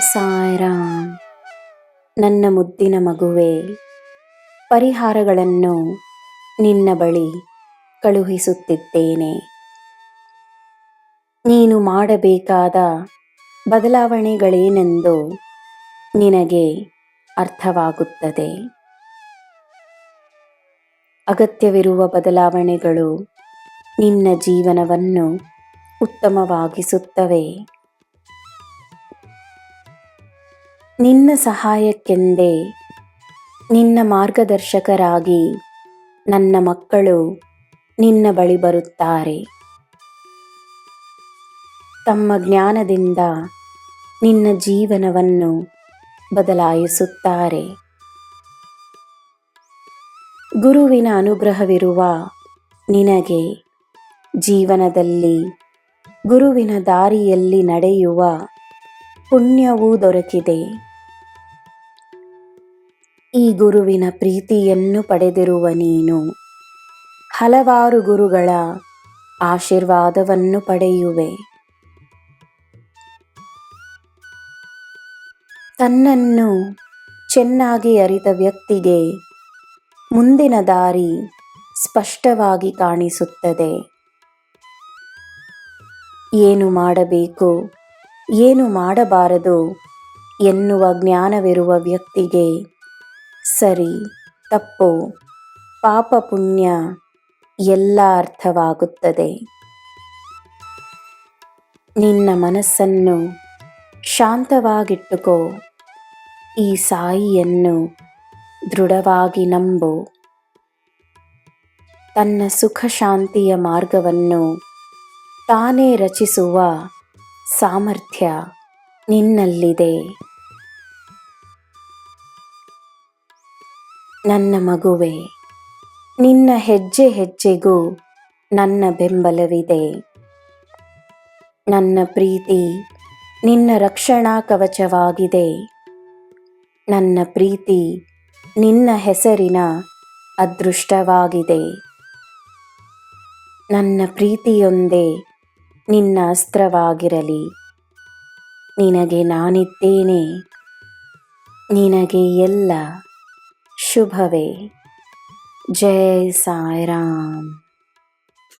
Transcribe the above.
ಸಾಯ್ರಾಮ್. ನನ್ನ ಮುದ್ದಿನ ಮಗುವೆ, ಪರಿಹಾರಗಳನ್ನು ನಿನ್ನ ಬಳಿ ಕಳುಹಿಸುತ್ತಿದ್ದೇನೆ. ನೀನು ಮಾಡಬೇಕಾದ ಬದಲಾವಣೆಗಳೇನೆಂದು ನಿನಗೆ ಅರ್ಥವಾಗುತ್ತದೆ. ಅಗತ್ಯವಿರುವ ಬದಲಾವಣೆಗಳು ನಿನ್ನ ಜೀವನವನ್ನು ಉತ್ತಮವಾಗಿಸುತ್ತವೆ. ನಿನ್ನ ಸಹಾಯಕ್ಕೆಂದೇ ನಿನ್ನ ಮಾರ್ಗದರ್ಶಕರಾಗಿ ನನ್ನ ಮಕ್ಕಳು ನಿನ್ನ ಬಳಿ ಬರುತ್ತಾರೆ. ತಮ್ಮ ಜ್ಞಾನದಿಂದ ನಿನ್ನ ಜೀವನವನ್ನು ಬದಲಾಯಿಸುತ್ತಾರೆ. ಗುರುವಿನ ಅನುಗ್ರಹವಿರುವ ನಿನಗೆ ಜೀವನದಲ್ಲಿ ಗುರುವಿನ ದಾರಿಯಲ್ಲಿ ನಡೆಯುವ ಪುಣ್ಯವೂ ದೊರಕಿದೆ. ಈ ಗುರುವಿನ ಪ್ರೀತಿಯನ್ನು ಪಡೆದಿರುವ ನೀನು. ಹಲವಾರು ಗುರುಗಳ ಆಶೀರ್ವಾದವನ್ನು ಪಡೆಯುವೆ. ತನ್ನನ್ನು ಚೆನ್ನಾಗಿ ಅರಿತ ವ್ಯಕ್ತಿಗೆ ಮುಂದಿನ ದಾರಿ ಸ್ಪಷ್ಟವಾಗಿ ಕಾಣಿಸುತ್ತದೆ. ಏನು ಮಾಡಬೇಕು, ಏನು ಮಾಡಬಾರದು ಎನ್ನುವ ಜ್ಞಾನವಿರುವ ವ್ಯಕ್ತಿಗೆ ಸರಿ, ತಪ್ಪು. ಪಾಪ ಪುಣ್ಯ ಎಲ್ಲ ಅರ್ಥವಾಗುತ್ತದೆ. ನಿನ್ನ ಮನಸ್ಸನ್ನು ಶಾಂತವಾಗಿಟ್ಟುಕೋ. ಈ ಸಾಯಿಯನ್ನು ದೃಢವಾಗಿ ನಂಬು. ತನ್ನ ಸುಖ ಶಾಂತಿಯ ಮಾರ್ಗವನ್ನು ತಾನೇ ರಚಿಸುವ ಸಾಮರ್ಥ್ಯ ನಿನ್ನಲ್ಲಿದೆ. ನನ್ನ ಮಗುವೆ, ನಿನ್ನ ಹೆಜ್ಜೆ ಹೆಜ್ಜೆಗೂ ನನ್ನ ಬೆಂಬಲವಿದೆ. ನನ್ನ ಪ್ರೀತಿ ನಿನ್ನ ರಕ್ಷಣಾ ಕವಚವಾಗಿದೆ. ನನ್ನ ಪ್ರೀತಿ ನಿನ್ನ ಹೆಸರಿನ ಅದೃಷ್ಟವಾಗಿದೆ. ನನ್ನ ಪ್ರೀತಿಯೊಂದೇ ನಿನ್ನ ಅಸ್ತ್ರವಾಗಿರಲಿ. ನಿನಗೆ ನಾನಿದ್ದೇನೆ. ನಿನಗೆ ಎಲ್ಲ शुभवे। जय साई राम